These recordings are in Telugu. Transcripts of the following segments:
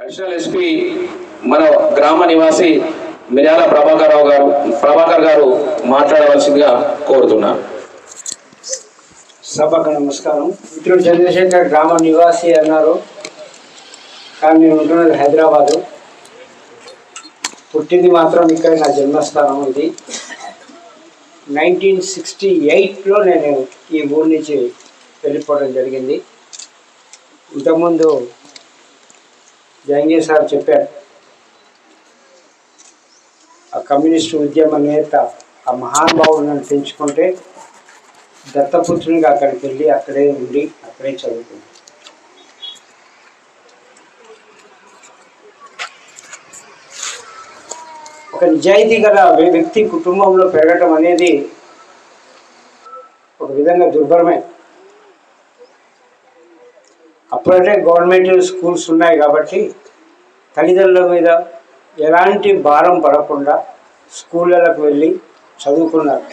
అడిషనల్ ఎస్పీ మన గ్రామ నివాసి మిర్యాల ప్రభాకర్ రావు గారు ప్రభాకర్ గారు మాట్లాడవలసిందిగా కోరుతున్నాను సభకు నమస్కారం. మిత్రుడు చంద్రశేఖర్ గ్రామ నివాసి అన్నారు. కానీ నేను ఉంటున్నది హైదరాబాదు. పుట్టింది మాత్రం ఇక్కడ నా జన్మస్థానం ఇది. నైన్టీన్ సిక్స్టీ ఎయిట్లో నేను ఈ ఊరి నుంచి వెళ్ళిపోవడం జరిగింది. ఇంతకుముందు జహంగీర్ సార్ చెప్పారు. ఆ కమ్యూనిస్టు ఉద్యమ నేత ఆ మహానుభావుడు నన్ను పెంచుకుంటే దత్తపుత్రునిగా అక్కడికి వెళ్ళి అక్కడే ఉండి అక్కడే చదువుకుంది. ఒక నిజాయితీ గల వ్యక్తి కుటుంబంలో పెరగటం అనేది ఒక విధంగా దుర్భరమే. అప్పుడంటే గవర్నమెంట్ స్కూల్స్ ఉన్నాయి కాబట్టి తల్లిదండ్రుల మీద ఎలాంటి భారం పడకుండా స్కూళ్ళకు వెళ్ళి చదువుకున్నారు.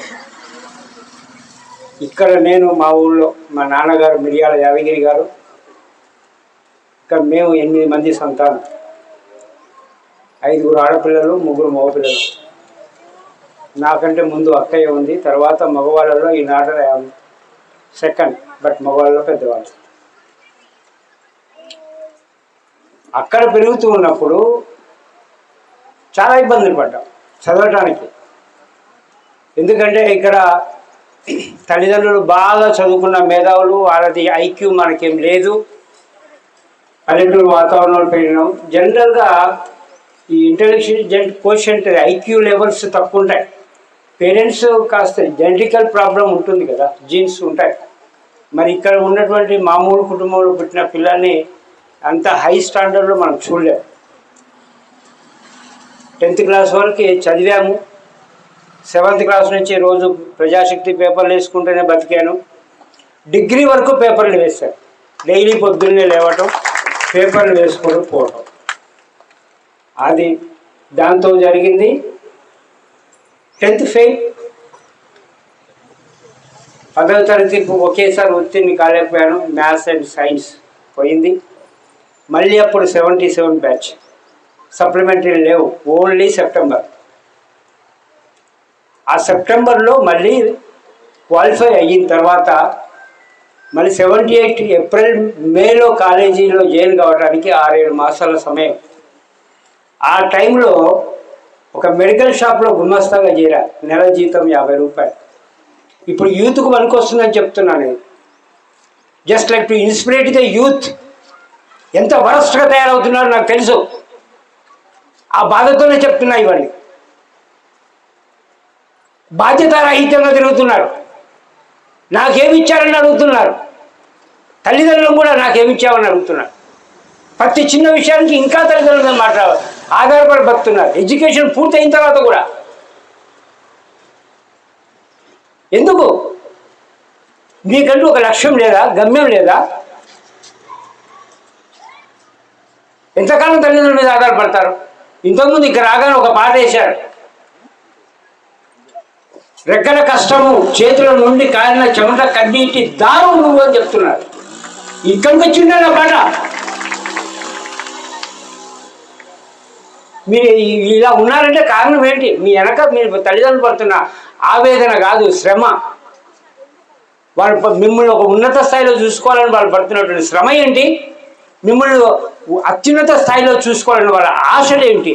ఇక్కడ నేను మా ఊళ్ళో మా నాన్నగారు మిరియాల యాదగిరి గారు. ఇక్కడ మేము ఎనిమిది మంది సంతానం. ఐదుగురు ఆడపిల్లలు ముగ్గురు మగపిల్లలు. నాకంటే ముందు అక్కయ్య ఉంది తర్వాత మగవాళ్ళలో ఈ నాట సెకండ్ బట్ మగవాళ్ళలో పెద్దవాళ్ళు. అక్కడ పెరుగుతూ ఉన్నప్పుడు చాలా ఇబ్బందులు పడ్డాం చదవటానికి. ఎందుకంటే ఇక్కడ తల్లిదండ్రులు బాగా చదువుకున్న మేధావులు వాళ్ళది ఐక్యూ మనకేం లేదు. పల్లెటూరు వాతావరణంలో పెరిగినాం. జనరల్గా ఈ ఇంటెలిజెంట్ కోషంట్ ఐక్యూ లెవెల్స్ తక్కువ ఉంటాయి పేరెంట్స్ కాస్త జెనటికల్ ప్రాబ్లం ఉంటుంది కదా జీన్స్ ఉంటాయి. మరి ఇక్కడ ఉన్నటువంటి మామూలు కుటుంబంలో పుట్టిన పిల్లల్ని అంత హై స్టాండర్డ్లో మనం చూడలేము టెన్త్ క్లాస్ వరకు చదివాము. సెవెంత్ క్లాస్ నుంచి రోజు ప్రజాశక్తి పేపర్లు వేసుకుంటూనే బతికాను. డిగ్రీ వరకు పేపర్లు వేశాను. డైలీ పొద్దున్నే లేవటం పేపర్లు వేసుకొని పోవటం. అది దాంతో జరిగింది. టెన్త్ ఫెయిల్ పదవ తరగతి ఒకేసారి ఉత్తీర్ణి కాలేకపోయాను. మ్యాథ్స్ అండ్ సైన్స్ పోయింది. మళ్ళీ అప్పుడు సెవెంటీ సెవెన్ బ్యాచ్ సప్లిమెంటరీ లేవు. ఓన్లీ సెప్టెంబర్ ఆ సెప్టెంబర్లో మళ్ళీ క్వాలిఫై అయిన తర్వాత మళ్ళీ సెవెంటీ ఎయిట్ ఏప్రిల్ మేలో కాలేజీలో జాయిన్ కావడానికి ఆరేడు మాసాల సమయం. ఆ టైంలో ఒక మెడికల్ షాప్లో గుమస్తాగా చేరా. నెల జీతం యాభై రూపాయలు. ఇప్పుడు యూత్కు పనికొస్తుందని చెప్తున్నాను just like to inspirate the youth ఎంత వరస్ట్గా తయారవుతున్నారో నాకు తెలుసు. ఆ బాధతోనే చెప్తున్నా ఇవన్నీ. బాధ్యత రహితంగా తిరుగుతున్నారు. నాకేమిచ్చారని అడుగుతున్నారు. తల్లిదండ్రులు కూడా నాకేమి ఇచ్చావని అడుగుతున్నారు. ప్రతి చిన్న విషయానికి ఇంకా తల్లిదండ్రులు మాట్లాడాలి. ఆధారపడి బతున్నారు ఎడ్యుకేషన్ పూర్తయిన తర్వాత కూడా. ఎందుకు? మీకంటూ ఒక లక్ష్యం లేదా గమ్యం లేదా? ఎంతకాలం తల్లిదండ్రుల మీద ఆధారపడతారు? ఇంతకుముందు ఇక్కడ రాగానే ఒక పాట వేశారు. రెక్కల కష్టము చేతుల నుండి కారిన చెమట కన్నీటి దారు నువ్వు అని చెప్తున్నారు. ఇక్కడికి వచ్చిండే నా పాట? మీరు ఇలా ఉన్నారంటే కారణం ఏంటి? మీ వెనక మీరు తల్లిదండ్రులు పడుతున్న ఆవేదన కాదు శ్రమ. వాళ్ళు మిమ్మల్ని ఒక ఉన్నత స్థాయిలో చూసుకోవాలని వాళ్ళు పడుతున్నటువంటి శ్రమ ఏంటి? మిమ్మల్ని అత్యున్నత స్థాయిలో చూసుకోవాలని వాళ్ళ ఆశలు ఏంటి?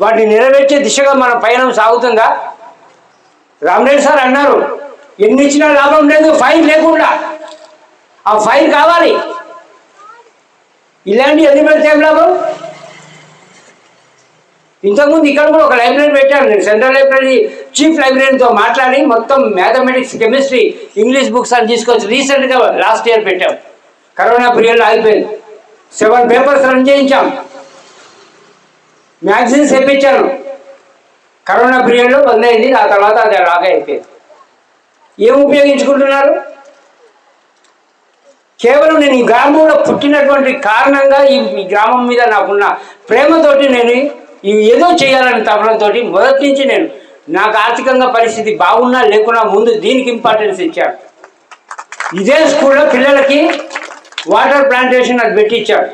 వాటిని నెరవేర్చే దిశగా మన పయనం సాగుతుందా? రామరెడ్డి సార్ అన్నారు ఎన్ని ఇచ్చినా లాభం లేదు ఫైన్ లేకుండా. ఆ ఫైన్ కావాలి. ఇలాంటి ఎన్ని పెడితే ఏం లాభం? ఇంతకుముందు ఇక్కడ కూడా ఒక లైబ్రరీ పెట్టాను నేను సెంట్రల్ లైబ్రరీ చీఫ్ లైబ్రరీతో మాట్లాడి మొత్తం మ్యాథమెటిక్స్ కెమిస్ట్రీ ఇంగ్లీష్ బుక్స్ అని తీసుకొచ్చి రీసెంట్గా లాస్ట్ ఇయర్ పెట్టాం. కరోనా పీరియడ్ అయిపోయింది సెవెన్ పేపర్స్ రన్ చేయించాం. మ్యాగజైన్స్ వేయించాను కరోనా పీరియడ్లో బంద్ అయింది. ఆ తర్వాత అది అలాగే అయిపోయింది. ఏం ఉపయోగించుకుంటున్నారు? కేవలం నేను ఈ గ్రామంలో పుట్టినటువంటి కారణంగా ఈ గ్రామం మీద నాకున్న ప్రేమతోటి నేను ఏదో చేయాలని తపనంతో మొదటి నుంచి నేను నాకు ఆర్థికంగా పరిస్థితి బాగున్నా లేకున్నా ముందు దీనికి ఇంపార్టెన్స్ ఇచ్చాను. ఇదే స్కూల్లో పిల్లలకి వాటర్ ప్లాంటేషన్ అది పెట్టించాడు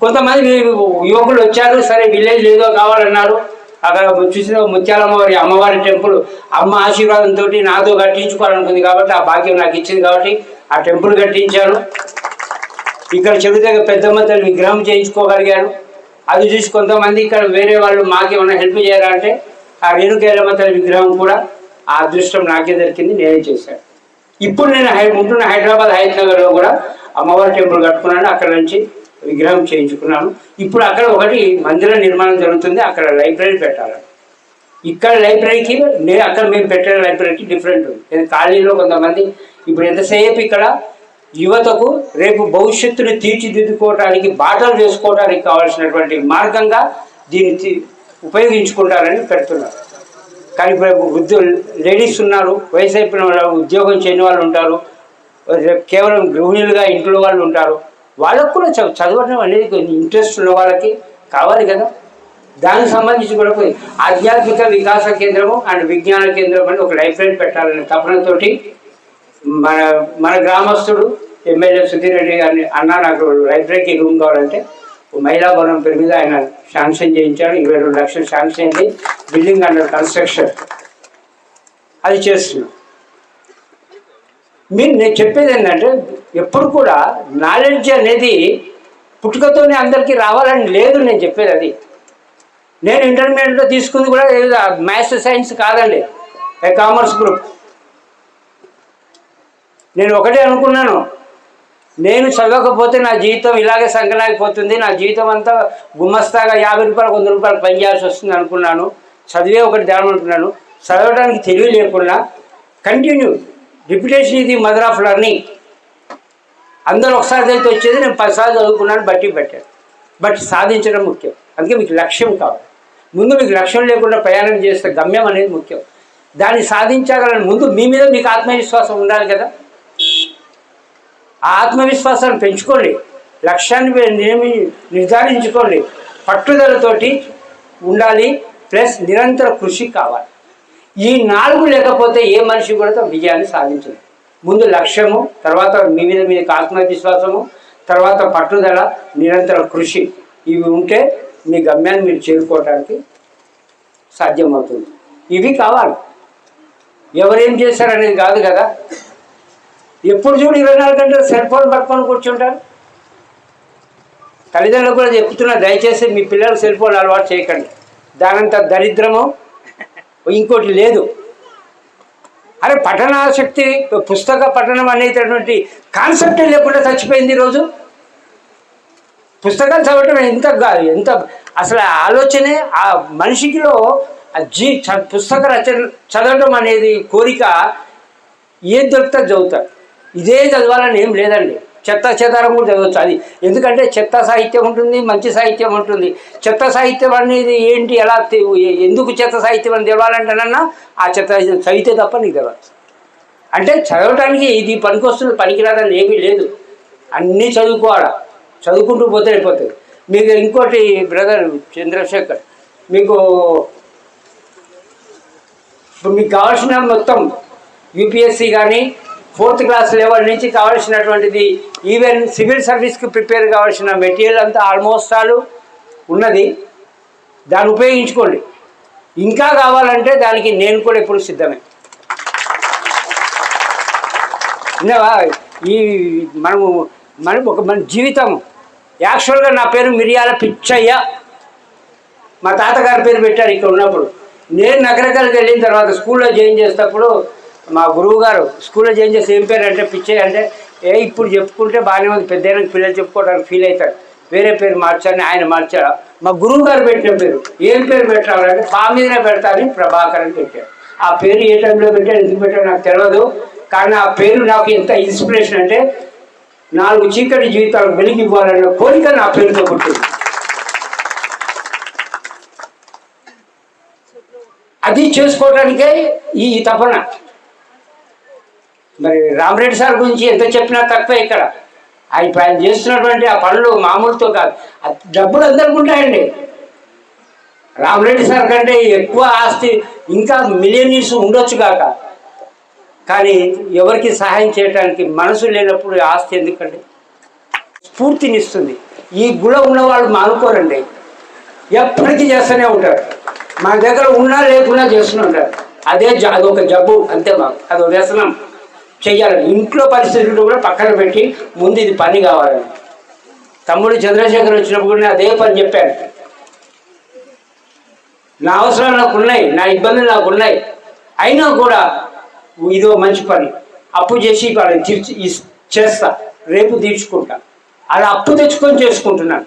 కొంతమంది యువకులు వచ్చారు సరే విలేజ్ ఏదో కావాలన్నారు. అక్కడ చూసిన ముత్యాలమ్మవారి అమ్మవారి టెంపుల్ అమ్మ ఆశీర్వాదంతో నాతో కట్టించుకోవాలనుకుంది కాబట్టి ఆ భాగ్యం నాకు ఇచ్చింది కాబట్టి ఆ టెంపుల్ కట్టించాను ఇక్కడ చెబితే పెద్దమ్మ తల్లి విగ్రహం చేయించుకోగలిగాను అది చూసి కొంతమంది ఇక్కడ వేరే వాళ్ళు మాకేమైనా హెల్ప్ చేయాలంటే ఆ రేణుకేలమ్మ తల్లి విగ్రహం కూడా ఆ అదృష్టం నాకే దొరికింది నేనే చేశాను. ఇప్పుడు నేను హై ఉంటున్న హైదరాబాద్ హైదరాబాద్లో కూడా అమ్మవారి టెంపుల్ కట్టుకున్నాను. అక్కడ నుంచి విగ్రహం చేయించుకున్నాను. ఇప్పుడు అక్కడ ఒకటి మందిర నిర్మాణం జరుగుతుంది. అక్కడ లైబ్రరీ పెట్టాలి. ఇక్కడ లైబ్రరీకి నేను అక్కడ మేము పెట్టిన లైబ్రరీకి డిఫరెంట్ ఉంది. ఖాళీలో కాలనీలో కొంతమంది ఇప్పుడు ఎంతసేపు ఇక్కడ యువతకు రేపు భవిష్యత్తును తీర్చిదిద్దుకోవడానికి బాటలు వేసుకోవడానికి కావాల్సినటువంటి మార్గంగా దీన్ని తీ- ఉపయోగించుకుంటారని పెడుతున్నారు. కానీ ఇప్పుడు లేడీస్ ఉన్నారు వయసు అయిపోయిన వాళ్ళు ఉద్యోగం చేయని వాళ్ళు ఉంటారు కేవలం గృహిణులుగా ఇంట్లో వాళ్ళు ఉంటారు వాళ్ళకు కూడా చదువు చదవడం అనేది కొంచెం ఇంట్రెస్ట్ ఉన్న వాళ్ళకి కావాలి కదా. దానికి సంబంధించి కూడా ఆధ్యాత్మిక వికాస కేంద్రము అండ్ విజ్ఞాన కేంద్రం అని ఒక లైబ్రరీ పెట్టాలనే తపనతో మన మన గ్రామస్తుడు ఎమ్మెల్యే సుధీర్ రెడ్డి గారిని అన్న నాకు లైబ్రరీకి రూమ్ కావాలంటే ఓ మహిళా భవనం పేరు మీద ఆయన శాంక్షన్ చేయించాడు ఇరవై రెండు లక్షలు శాంక్షన్ అయింది. Building under construction. అది చేస్తున్నాం. మీరు నేను చెప్పేది ఏంటంటే ఎప్పుడు కూడా నాలెడ్జ్ అనేది పుట్టుకతోనే అందరికీ రావాలని లేదు నేను చెప్పేది అది. నేను ఇంటర్మీడియట్లో తీసుకుంది కూడా మ్యాథ్స్ సైన్స్ కాదండి. Commerce group. నేను ఒకటే అనుకున్నాను. నేను చదవకపోతే నా జీవితం ఇలాగే సంకనాగిపోతుంది. నా జీవితం అంతా గుమ్మస్తాగా యాభై రూపాయలు వంద రూపాయలు పని చేయాల్సి వస్తుంది అనుకున్నాను. చదివే ఒకటి ధ్యానం అనుకున్నాను. చదవడానికి తెలివి లేకుండా కంటిన్యూ రిపిటేషన్ ఇది మదర్ ఆఫ్ లెర్నింగ్ అందరూ ఒకసారి చదివితే వచ్చేది నేను పదిసార్లు చదువుకున్నాను బట్టి పెట్టాను. బట్ సాధించడం ముఖ్యం. అందుకే మీకు లక్ష్యం కావాలి. ముందు మీకు లక్ష్యం లేకుండా ప్రయాణం చేస్తే గమ్యం అనేది ముఖ్యం. దాన్ని సాధించగలని ముందు మీ మీద మీకు ఆత్మవిశ్వాసం ఉండాలి కదా. ఆత్మవిశ్వాసాన్ని పెంచుకోండి. లక్ష్యాన్ని మీరు నియమి నిర్ధారించుకోండి. పట్టుదలతోటి ఉండాలి. ప్లస్ నిరంతర కృషి కావాలి. ఈ నాలుగు లేకపోతే ఏ మనిషి కూడా విజయాన్ని సాధించదు. ముందు లక్ష్యము తర్వాత మీ మీద మీకు ఆత్మవిశ్వాసము తర్వాత పట్టుదల నిరంతర కృషి. ఇవి ఉంటే మీ గమ్యాన్ని మీరు చేరుకోవడానికి సాధ్యమవుతుంది. ఇవి కావాలి. ఎవరేం చేశారనేది కాదు కదా. ఎప్పుడు చూడు ఇరవై నాలుగు గంటలు సెల్ ఫోన్ పట్టుకొని కూర్చుంటారు. తల్లిదండ్రులు కూడా చెప్తున్నా దయచేసి మీ పిల్లలు సెల్ ఫోన్ అలవాటు చేయకండి. దానంత దరిద్రము ఇంకోటి లేదు. అరే పఠనాసక్తి పుస్తక పఠనం అనేటటువంటి కాన్సెప్టే లేకుండా చచ్చిపోయింది ఈరోజు పుస్తకాలు చదవటం ఎంత ఎంత అసలు ఆ ఆలోచనే ఆ మనిషికిలో ఆ జీ చ- పుస్తక రచన చదవటం అనేది కోరిక ఏం దొరికితే చదువుతారు. ఇదే చదవాలని ఏం లేదండి. చెత్త చెదారం కూడా చదవచ్చు. అది ఎందుకంటే చెత్త సాహిత్యం ఉంటుంది మంచి సాహిత్యం ఉంటుంది. చెత్త సాహిత్యం అనేది ఏంటి ఎలా ఎందుకు చెత్త సాహిత్యం అని తెలవాలంటేనన్నా ఆ చెత్త సాహిత్యం చదివితే తప్ప నీకు తెలవచ్చు అంటే చదవటానికి ఇది పనికొస్తుంది పనికిరాదని ఏమీ లేదు. అన్నీ చదువుకోవాలా. చదువుకుంటూ పోతే అయిపోతుంది. మీకు ఇంకోటి బ్రదర్ చంద్రశేఖర్ మీకు ఇప్పుడు మీకు కావాల్సిన మొత్తం యూపీఎస్సీ కానీ ఫోర్త్ క్లాస్ లెవెల్ నుంచి కావాల్సినటువంటిది ఈవెన్ సివిల్ సర్వీస్కి ప్రిపేర్ కావాల్సిన మెటీరియల్ అంతా ఆల్మోస్ట్ ఆల్ ఉన్నది. దాన్ని ఉపయోగించుకోండి. ఇంకా కావాలంటే దానికి నేను కూడా ఎప్పుడు సిద్ధమే. విన్నావా? ఈ మనము మన ఒక మన జీవితం. యాక్చువల్గా నా పేరు మిరియాల పిచ్చయ్య. మా తాతగారి పేరు పెట్టారు ఇక్కడ ఉన్నప్పుడు. నేను నగరకాలకు వెళ్ళిన తర్వాత స్కూల్లో జాయిన్ చేసేటప్పుడు మా గురువు గారు స్కూల్లో చేంజ్ చేసి ఏం పేరు అంటే పిచ్చే అంటే ఏ ఇప్పుడు చెప్పుకుంటే బాగానే ఉంది పెద్ద పిల్లలు చెప్పుకోవడానికి ఫీల్ అవుతారు. వేరే పేరు మార్చారని ఆయన మార్చారు మా గురువు గారు పెట్టిన పేరు. ఏం పేరు పెట్టాలంటే బా మీదనే పెడతారని ప్రభాకర్ అని పెట్టారు. ఆ పేరు ఏ టైంలో పెట్టారు ఎందుకు పెట్టారు నాకు తెలియదు కానీ ఆ పేరు నాకు ఎంత ఇన్స్పిరేషన్ అంటే నాలుగు చీకటి జీవితాలకు వెలిగి ఇవ్వాలన్న కోరిక నా పేరుతో పుట్టింది. అది చేసుకోవడానికే ఈ తపన. మరి రామరెడ్డి సార్ గురించి ఎంత చెప్పినా తక్కువ ఇక్కడ. ఆయన ఆయన చేస్తున్నటువంటి ఆ పనులు మామూలుతో కాదు. డబ్బులు అందరికి ఉంటాయండి. రామరెడ్డి సార్ కంటే ఎక్కువ ఆస్తి ఇంకా మిలియనీర్స్ ఉండొచ్చు కాక. కానీ ఎవరికి సహాయం చేయడానికి మనసు లేనప్పుడు ఆస్తి ఎందుకండి? స్ఫూర్తినిస్తుంది. ఈ గుణ ఉన్న వాళ్ళు మానుకోరండి. ఎప్పటికీ చేస్తూనే ఉంటారు. మన దగ్గర ఉన్నా లేకున్నా చేస్తూనే ఉంటారు. అదే జ- అదొక జబ్బు అంతే మాకు. అదొక వ్యసనం. చెయ్యాలి. ఇంట్లో పరిస్థితులు కూడా పక్కన పెట్టి ముందు ఇది పని కావాలని తమ్ముడు చంద్రశేఖర్ వచ్చినప్పుడు నేను అదే పని చెప్పాను. నా అవసరాలు నాకు ఉన్నాయి నా ఇబ్బందులు నాకు ఉన్నాయి. అయినా కూడా ఇదో మంచి పని. అప్పు చేసి వాళ్ళని తీర్చి చేస్తా. రేపు తీర్చుకుంటా. అలా అప్పు తెచ్చుకొని చేసుకుంటున్నాను.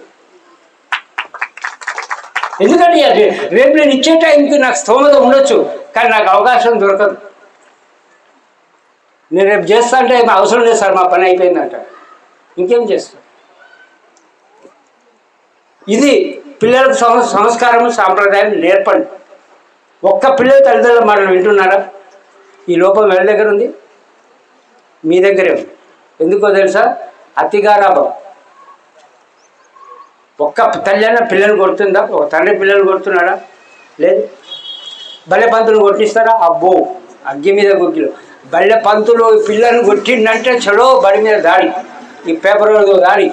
ఎందుకంటే రేపు నేను ఇచ్చే టైంకి నాకు స్తోమత ఉండొచ్చు కానీ నాకు అవకాశం దొరకదు. నేను రేపు చేస్తా అంటే అవసరం లేదు సార్ మా పని అయిపోయిందంట. ఇంకేం చేస్తా ఇది పిల్లలకు సంస్కారం సాంప్రదాయం నేర్పండి. ఒక్క పిల్లల తల్లిదండ్రుల మాటలు వింటున్నారా? ఈ లోపం ఎవరి దగ్గర ఉంది? మీ దగ్గరే ఉంది. ఎందుకో తెలుసా? అతిగారాభం. ఒక్క తల్లి అయినా పిల్లలు కొడుతుందా? ఒక తండ్రి పిల్లలు కొడుతున్నాడా? లేదు. భలే పంతులు కొట్టిస్తారా? అబ్బో! అగ్గి మీద గుగ్గిలో. బల్లె పంతులు పిల్లలు కొట్టిండంటే చలో బడి మీద దాడి. ఈ పేపర్ దాడి.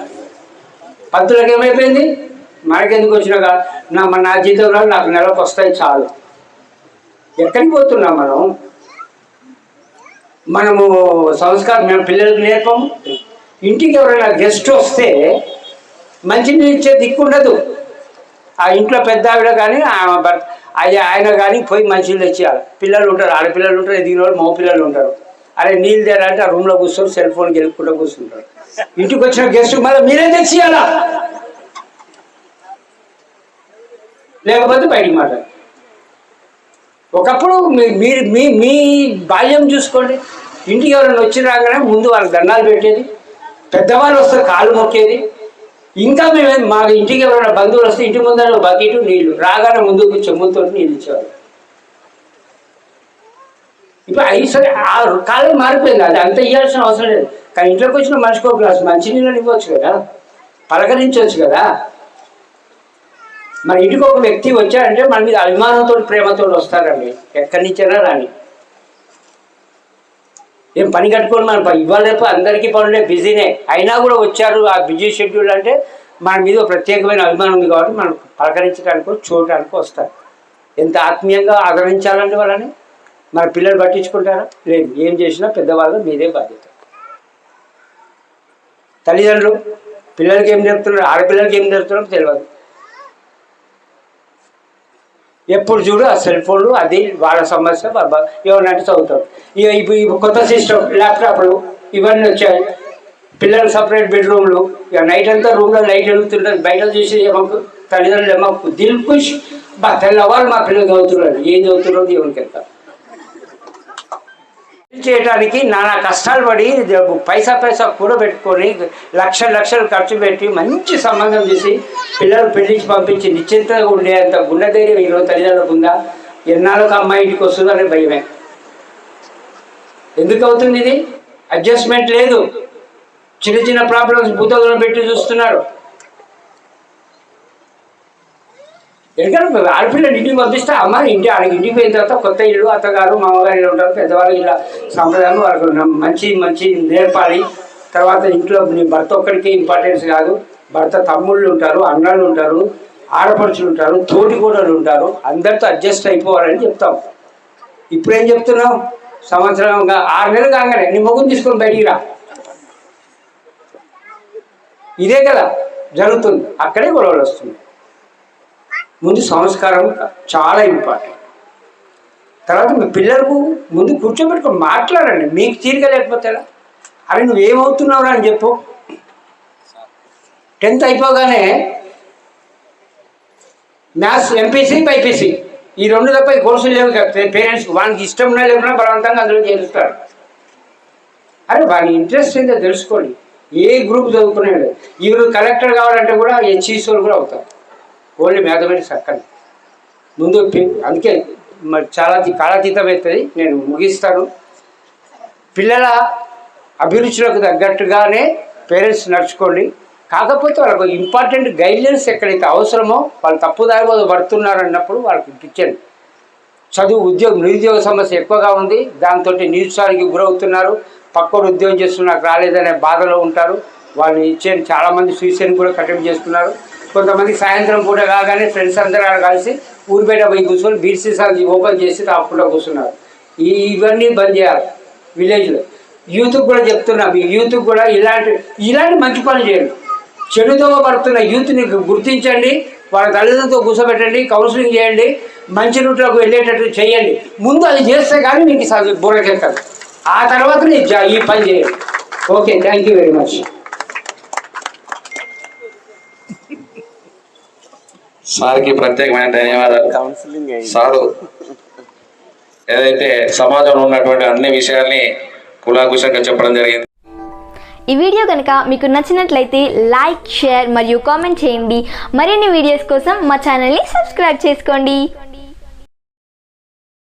పంతులకు ఏమైపోయింది? మనకెందుకు వచ్చినాక? నా మన నా జీతంలో నాకు నెలకు వస్తాయి చాలు. ఎక్కడికి పోతున్నాం మనం? మనము సంస్కారం మేము పిల్లలకు నేర్పము. ఇంటికి ఎవరైనా గెస్ట్ వస్తే మంచినీళ్ళు ఇచ్చే దిక్కు ఉండదు. ఆ ఇంట్లో పెద్ద ఆవిడ కానీ ఆమె భర్త అయ్యా ఆయన కానీ పోయి మంచినీళ్ళు తెచ్చేయాలి. పిల్లలు ఉంటారు ఆడపిల్లలు ఉంటారు ఎదిగిన వాళ్ళు మగ పిల్లలు ఉంటారు. అరే నీళ్ళు తేరంటే ఆ రూమ్లో కూర్చొని సెల్ ఫోన్ గెలుపుకుంటూ కూర్చుంటారు. ఇంటికి వచ్చిన గెస్ట్ మళ్ళీ మీరే తెచ్చియాలా? లేకపోతే బయటికి మాట్లాడు. ఒకప్పుడు మీ- మీరు మీ మీ బాల్యం చూసుకోండి. ఇంటికి ఎవరైనా వచ్చి రాగానే ముందు వాళ్ళకి దండాలు పెట్టేది. పెద్దవాళ్ళు వస్తే కాలు మొక్కేది. ఇంకా మేము మా ఇంటికి ఎవరైనా బంధువులు వస్తే ఇంటి ముందర బకెట్ నీళ్ళు రాగానే ముందుకు చెమ్ముతో నీళ్ళు ఇచ్చేవారు ఇప్పుడు అవి సరే ఆ కాలం మారిపోయింది. అది అంత ఇవ్వాల్సిన అవసరం లేదు. కానీ ఇంట్లోకి వచ్చిన మనిషికి ఒక గ్లాస్ మంచినీళ్ళని ఇవ్వచ్చు కదా? పలకరించవచ్చు కదా? మన ఇంటికి ఒక వ్యక్తి వచ్చాడంటే మన మీద అభిమానంతో ప్రేమతో వస్తారండి. ఎక్కడి నుంచైనా రాని. ఏం పని కట్టుకొని మన ఇవాళ రేపు అందరికీ పనులే బిజీనే. అయినా కూడా వచ్చారు ఆ బిజీ షెడ్యూల్ అంటే మన మీద ఒక ప్రత్యేకమైన అభిమానం ఉంది కాబట్టి మనం పలకరించడానికి చూడటానికి వస్తారు. ఎంత ఆత్మీయంగా ఆదరించాలంటే వాళ్ళని? మన పిల్లలు పట్టించుకుంటారా? లేదు. ఏం చేసినా పెద్దవాళ్ళు మీదే బాధ్యత. తల్లిదండ్రులు పిల్లలకి ఏం నేర్పుతున్నారు ఆడపిల్లలకి ఏం నేర్పుతున్నారో తెలియదు. ఎప్పుడు చూడు ఆ సెల్ ఫోన్లు అది వాళ్ళ సమస్య ఎవరినంటే చదువుతారు. ఇక ఇప్పుడు కొత్త సిస్టమ్ ల్యాప్టాప్లు ఇవన్నీ వచ్చాయి. పిల్లలు సపరేట్ బెడ్రూమ్లు ఇక నైట్ అంతా రూమ్లో లైట్ వెలుగుతుంటుంది. బయట చూసి మాకు తల్లిదండ్రులు ఏమో దిల్ ఖుష్ బా తెల్లవాళ్ళు మా పిల్లలు చదువుతున్నారు. ఏం చదువుతున్నారు దేవునికి వెళ్తారు చేయడానికి నానా కష్టాలు పడి పైసా పైసా కూడబెట్టుకొని లక్ష లక్షలు ఖర్చు పెట్టి మంచి సంబంధం చేసి పిల్లలు పెళ్ళించి పంపించి నిశ్చింతగా ఉండేంత గుండె ధైర్యం ఈరోజు తల్లిదండ్రులకు ఉందా? ఎన్నాళ్ళకు అమ్మాయి ఇంటికి వస్తుందనే భయమే. ఎందుకు అవుతుంది ఇది? అడ్జస్ట్మెంట్ లేదు. చిన్న చిన్న ప్రాబ్లమ్స్ భూతలను పెట్టి చూస్తున్నారు. ఎందుకంటే ఆడపిల్లని ఇంటికి పంపిస్తే అమ్మ ఇంటి ఆడికి ఇంటికి పోయిన తర్వాత కొత్త ఇల్లు అత్తగారు మామగారు ఇలా ఉంటారు పెద్దవాళ్ళు ఇలా సాంప్రదాయం వాళ్ళకు మంచి మంచి నేర్పాలి. తర్వాత ఇంట్లో నీ భర్త ఒక్కడికి ఇంపార్టెన్స్ కాదు. భర్త తమ్ముళ్ళు ఉంటారు అన్నలు ఉంటారు ఆడపడుచులు ఉంటారు తోటికూడలు ఉంటారు. అందరితో అడ్జస్ట్ అయిపోవాలని చెప్తాం. ఇప్పుడు ఏం చెప్తున్నావు? సంవత్సరంగా ఆరు నెలలు కాగానే నీ మొగ్గును తీసుకొని బయటికి రా. ఇదే కదా జరుగుతుంది. అక్కడే గొడవలు వస్తుంది ముందు సంస్కారం చాలా ఇంపార్టెంట్. తర్వాత మీ పిల్లలకు ముందు కూర్చోబెట్టుకొని మాట్లాడండి. మీకు తీరిక లేకపోతే అరే నువ్వేమవుతున్నావురా అని చెప్పు. టెన్త్ అయిపోగానే మ్యాథ్స్ ఎంపీసీ బైపీసీ ఈ రెండు తప్ప ఈ కోర్సులు లేవు కదా. పేరెంట్స్కి వానికి ఇష్టం ఉన్నా లేకున్నా బలవంతంగా అందులో చేరుస్తారు. అరే వాడి ఇంట్రెస్ట్ ఏంటో తెలుసుకోండి. ఏ గ్రూప్ చదువుకునేది ఈరోజు కలెక్టర్ కావాలంటే కూడా హెచ్ఈసీ వాళ్ళు కూడా అవుతారు. ఓన్లీ మ్యాథమెటిక్స్ అక్కడ ముందు అందుకే మరి చాలా తి- కాలాతీతం అవుతుంది నేను ముగిస్తాను. పిల్లల అభిరుచులకు తగ్గట్టుగానే పేరెంట్స్ నడుచుకోండి. కాకపోతే వాళ్ళకు ఇంపార్టెంట్ గైడ్లైన్స్ ఎక్కడైతే అవసరమో వాళ్ళు తప్పుదారి పడుతున్నారు అన్నప్పుడు వాళ్ళకి ఇప్పించండి. చదువు ఉద్యోగం నిరుద్యోగ సమస్య ఎక్కువగా ఉంది. దాంతో నిరుత్సాహానికి గురవుతున్నారు. పక్కోడు ఉద్యోగం చేస్తున్న నాకు రాలేదనే బాధలో ఉంటారు. వాళ్ళని ఇచ్చే చాలామంది సూసైడ్ కూడా కట్టడి చేస్తున్నారు. కొంతమంది సాయంత్రం పూట కాగానే ఫ్రెండ్స్ అందరూ కలిసి ఊరి బయట పోయి కూర్చొని బీర్ సీసాలు ఓపెన్ చేసి తాకుండా కూర్చున్నారు. ఈ ఇవన్నీ బంద్ చేయాలి విలేజ్లో యూత్కి కూడా చెప్తున్నా మీ యూత్కి కూడా ఇలాంటి ఇలాంటి మంచి పనులు చేయండి. చెడుతో పడుతున్న యూత్ని గుర్తించండి వాళ్ళ తల్లిదండ్రులతో కూర్చోబెట్టండి కౌన్సిలింగ్ చేయండి మంచి రూట్లోకి వెళ్ళేటట్టు చేయండి. ముందు అది చేస్తే కానీ మీకు బుర్రకెక్కదు ఆ తర్వాత నేను ఈ పని చేయండి. Okay thank you very much సార్కి ప్రత్యేకమైన ధన్యవాదాలు. సారు ఏదైతే సమాజంలో ఉన్నటువంటి అన్ని విషయాల్ని కులాకుశంగా చెప్పడం జరిగింది. ఈ వీడియో కనుక మీకు నచ్చినట్లయితే లైక్ షేర్ మరియు కామెంట్ చేయండి. మరిన్ని వీడియోస్ కోసం మా ఛానల్ని సబ్స్క్రైబ్ చేసుకోండి.